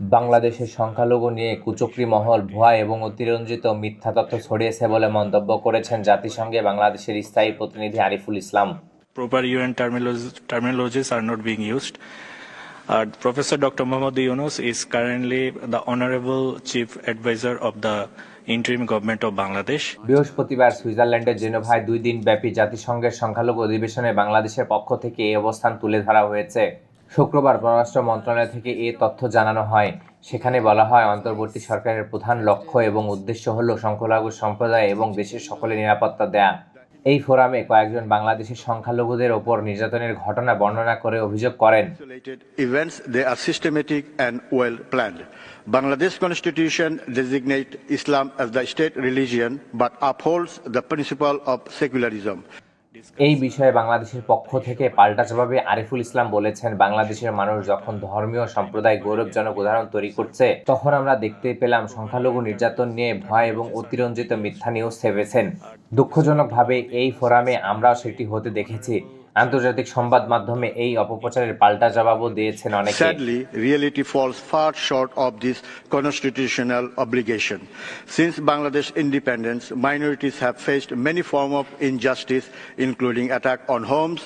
বাংলাদেশের সংখ্যালঘু নিয়ে কুচক্রি মহল ভুয়া এবং অতিরঞ্জিত মিথ্যা তথ্য ছড়িয়েছে বলে মন্তব্য করেছেন জাতিসংঘে বাংলাদেশের স্থায়ী প্রতিনিধি Ariful Islam. Proper UN terminologies are not being used are professor doctor Mohammad Yunus is currently the honourable chief adviser of the interim government of Bangladesh বৃহস্পতিবার সুইজারল্যান্ডের জেনোভায় দুই দিন ব্যাপী জাতিসংঘের সংখ্যালঘু অধিবেশনে বাংলাদেশের পক্ষ থেকে এই অবস্থান তুলে ধরা হয়েছে। শুক্রবার পররাষ্ট্র মন্ত্রণালয় থেকে এ তথ্য জানানো হয় সেখানে বলা হয়, অন্তর্বর্তী সরকারের প্রধান লক্ষ্য এবং উদ্দেশ্য হল সংখ্যালঘু সম্প্রদায় এবং দেশের সকলের নিরাপত্তা দেয়া এই ফোরামে কয়েকজন বাংলাদেশের সংখ্যালঘুদের ওপর নির্যাতনের ঘটনা বর্ণনা করে অভিযোগ করেন they are systematic and well planned. Bangladesh constitution designate Islam as the state religion, but upholds the principle of secularism. এই বিষয়ে বাংলাদেশের পক্ষ থেকে পাল্টা জবাবে আরিফুল ইসলাম বলেছেন, বাংলাদেশের মানুষ যখন ধর্মীয় সম্প্রদায় গৌরবজনক উদাহরণ তৈরি করছে, তখন আমরা দেখতে পেলাম সংখ্যালঘু নির্যাতন নিয়ে ভয় এবং অতিরঞ্জিত মিথ্যা নিউজ ছেপেছেন। দুঃখজনকভাবে এই ফোরামে আমরাও সেটি হতে দেখেছি। আন্তর্জাতিক সংবাদ মাধ্যমে এই অপপ্রচারের পাল্টা জবাবও দিয়েছেন অনেকে। Sadly reality falls far short of this constitutional obligation since Bangladesh independence minorities have faced many form of injustice including attack on homes